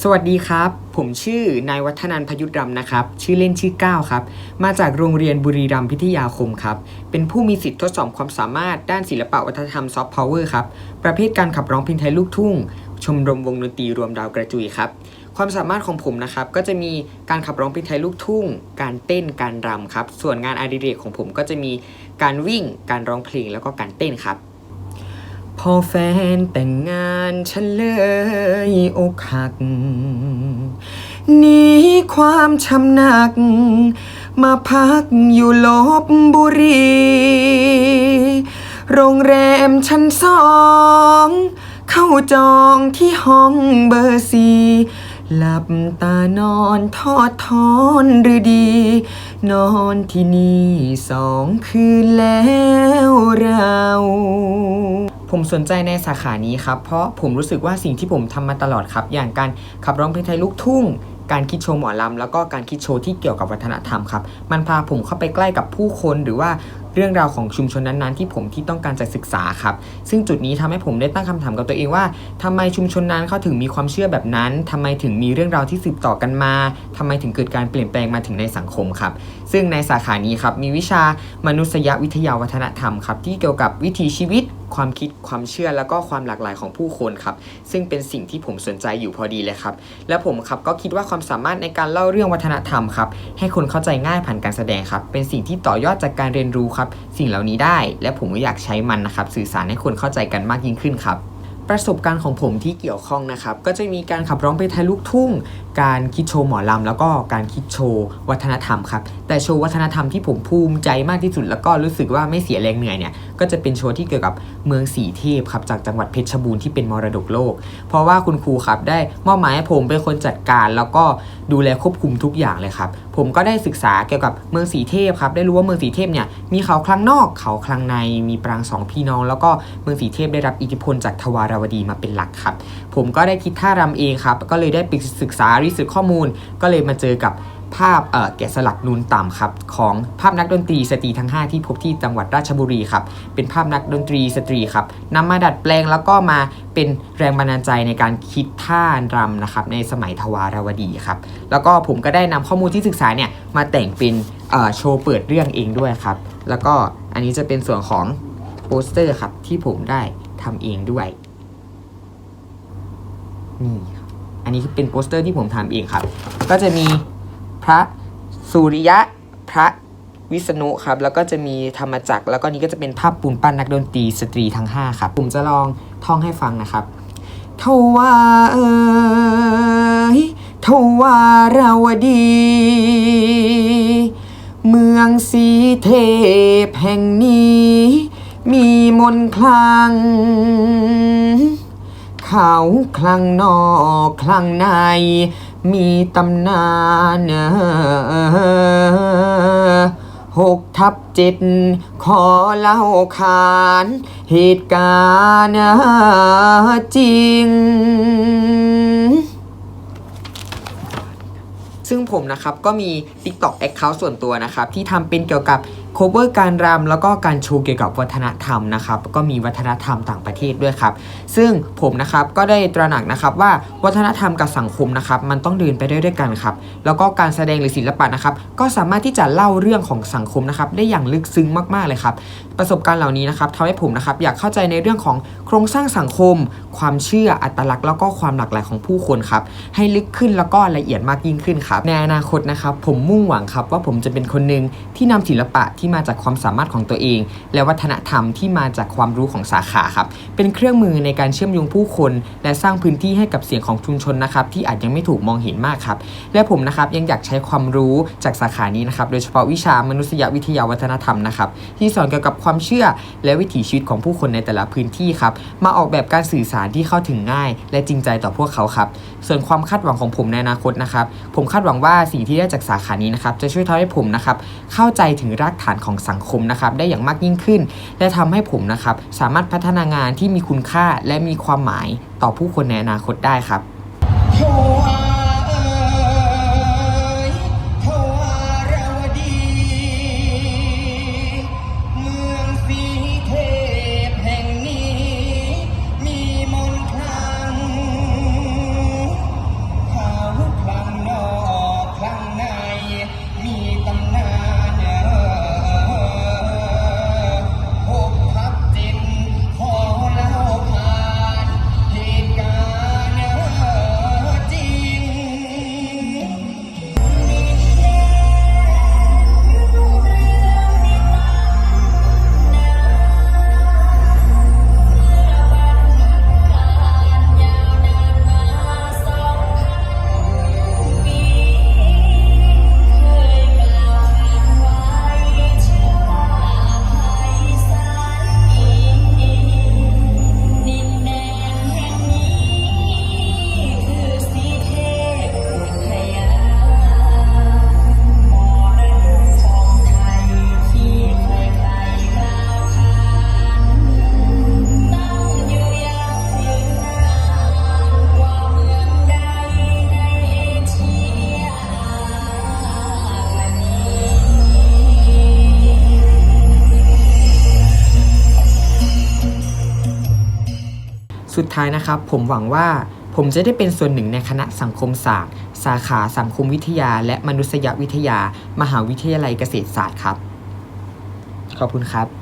สวัสดีครับ ผมชื่อนายวัฒนันพยุทธรำนะครับ ชื่อเล่นชื่อก้าวครับ มาจากโรงเรียนบุรีรัมย์พิทยาคมครับ เป็นผู้มีสิทธิ์ทดสอบความสามารถด้านศิลปะวัฒนธรรมซอฟต์พาวเวอร์ครับ ประเภทการขับร้องเพลงไทยลูกทุ่ง ชมรมวงดนตรีรวมดาวกระจุยครับ ความสามารถของผมนะครับ ก็จะมีการขับร้องเพลงไทยลูกทุ่ง การเต้น การรำครับ ส่วนงานอดิเรกของผมก็จะมีการวิ่ง การร้องเพลง แล้วก็การเต้นครับ พอแฟนแต่งงานฉันเลยอกหักหนีความช้ำหนัก มาพักอยู่ลบบุรี โรงแรมชั้นสอง เข้าจองที่ห้องเบอร์สี่หลับตานอนทอดทอนหรือดี นอนที่นี่สองคืนแล้วเรา ผมสนใจในสาขานี้ครับ เพราะผมรู้สึกว่าสิ่งที่ผมทำมาตลอดครับ อย่างการขับร้องเพลงไทยลูกทุ่ง การคิดโชว์หมอลำแล้วก็การคิดโชว์ที่เกี่ยวกับวัฒนธรรมครับ มันพาผมเข้าไปใกล้กับผู้คนหรือว่า เรื่องราวของชุมชนนั้นๆที่ผมที่ต้องการจะศึกษาครับ ซึ่งจุดนี้ทำให้ผมได้ตั้งคำถามกับตัวเองว่าทำไมชุมชนนั้นเขาถึงมีความเชื่อแบบนั้นทำไมถึงมีเรื่องราวที่สืบต่อกันมาทำไมถึงเกิดการเปลี่ยนแปลงมาถึงในสังคมครับ ซึ่งในสาขานี้ครับมีวิชามนุษยวิทยาวัฒนธรรมครับที่เกี่ยวกับวิถีชีวิตความคิดความเชื่อแล้วก็ความหลากหลายของผู้คนครับ ซึ่งเป็นสิ่งที่ผมสนใจอยู่พอดีเลยครับ และผมครับก็คิดว่าความสามารถในการเล่าเรื่องวัฒนธรรมครับให้คนเข้าใจง่ายผ่านการแสดงครับ เป็นสิ่งที่ต่อยอดจากการเรียนรู้ครับสิ่งเหล่านี้ได้และผมก็อยากใช้มันนะครับ สื่อสารให้คนเข้าใจกันมากยิ่งขึ้นครับประสบการณ์ของผมที่เกี่ยวข้องนะครับ ก็จะมีการขับร้องเพลงไทยลูกทุ่ง การคิดโชว์หมอลำแล้วก็การคิดโชว์วัฒนธรรมครับแต่โชว์วัฒนธรรมที่ผมภูมิใจมากที่สุด แล้วก็รู้สึกว่าไม่เสียแรงเหนื่อยเนี่ยก็จะเป็นโชว์ที่เกี่ยวกับเมืองสีเทพครับจากจังหวัดเพชรบูรณ์ที่เป็นมรดกโลก เพราะว่าคุณครูครับได้มอบหมายให้ผมเป็นคนจัดการ แล้วก็ดูแลควบคุมทุกอย่างเลยครับผมก็ได้ศึกษาเกี่ยวกับเมืองสีเทพครับได้รู้ว่าเมืองสีเทพเนี่ยมีเขาคลังนอกเขาคลังในมีปรางสองพี่น้อง แล้วก็เมืองสีเทพได้รับอิทธิพลจากทวารวดีมาเป็นหลักครับผมก็ได้คิดท่ารำเองครับก็เลยได้ไปศึกษารีเสิร์ชข้อมูล ก็เลยมาเจอกับภาพเอ่อแกะสลักนูนต่ำครับของภาพนักดนตรีสตรีทั้ง 5 ที่พบที่จังหวัดราชบุรีครับเป็นภาพนักดนตรีสตรีครับนำมาดัดแปลงแล้วก็มาเป็นแรงบันดาลใจในการคิดท่ารำนะครับในสมัยทวารวดีครับแล้วก็ผมก็ได้นำข้อมูลที่ศึกษาเนี่ยมาแต่งเป็นโชว์เปิดเรื่องเองด้วยครับแล้วก็อันนี้จะเป็นส่วนของโปสเตอร์ครับที่ผมได้ทำเองด้วยนี่ครับ อันนี้เป็นโปสเตอร์ที่ผมทำเองครับ ก็จะมีพระสุริยะพระวิษณุครับ แล้วก็จะมีธรรมจักร แล้วก็นี้ก็จะเป็นภาพปูนปั้นนักดนตรีสตรีทั้ง 5 ครับ ผมจะลองท่องให้ฟังนะครับทวาเอ่ยทวาราวดี เมืองสีเทพแห่งนี้ มีมนคลัง เขาคลังนอกคลังใน มีตำนานหกทับเจ็ดขอเล่าขาน เหตุการณ์จริง ซึ่งผมนะครับก็มี TikTok Account ส่วนตัวนะครับที่ทำเป็นเกี่ยวกับ cover การรำแล้วก็การโชว์เกี่ยวกับวัฒนธรรมนะครับก็มีวัฒนธรรมต่างประเทศด้วยครับ ซึ่งผมนะครับก็ได้ตระหนักนะครับว่าวัฒนธรรมกับสังคมนะครับมันต้องเดินไปด้วยด้วยกันครับแล้วก็การแสดงหรือศิลปะนะครับก็สามารถที่จะเล่าเรื่องของสังคมนะครับได้อย่างลึกซึ้งมากๆเลยครับประสบการณ์เหล่านี้นะครับทำให้ผมนะครับอยากเข้าใจในเรื่องของโครงสร้างสังคม ความเชื่ออัตลักษณ์แล้วก็ความหลากหลายของผู้คนครับให้ลึกขึ้นแล้วก็ละเอียดมากยิ่งขึ้นครับในอนาคตนะครับผมมุ่งหวังครับว่าผมจะเป็นคนหนึ่งที่นำศิลปะที่มาจากความสามารถของตัวเอง และวัฒนธรรมที่มาจากความรู้ของสาขาครับเป็นเครื่องมือในการเชื่อมโยงผู้คน และสร้างพื้นที่ให้กับเสียงของชุมชนนะครับที่อาจยังไม่ถูกมองเห็นมากครับและผมนะครับยังอยากใช้ความรู้จากสาขานี้นะครับโดยเฉพาะวิชามนุษยวิทยาวัฒนธรรมนะครับที่สอนเกี่ยวกับความเชื่อและวิถีชีวิตของผู้คนในแต่ละพื้นที่ครับมาออกแบบการสื่อสารที่เข้าถึงง่าย และจริงใจต่อพวกเขาครับส่วนความคาดหวังของผมในอนาคตนะครับผมคาดหวังว่าสิ่งที่ได้จากสาขานี้นะครับจะช่วยทำให้ผมนะครับเข้าใจถึงรากฐานของสังคมนะครับได้อย่างมากยิ่งขึ้น และทำให้ผมนะครับสามารถพัฒนางานที่มีคุณค่าและมีความหมายต่อผู้คนในอนาคตได้ครับ สุดท้ายนะครับ ผมหวังว่าผมจะได้เป็นส่วนหนึ่งในคณะสังคมศาสตร์ สาขาสังคมวิทยา และมนุษยวิทยา มหาวิทยาลัยเกษตรศาสตร์ครับ ขอบคุณครับ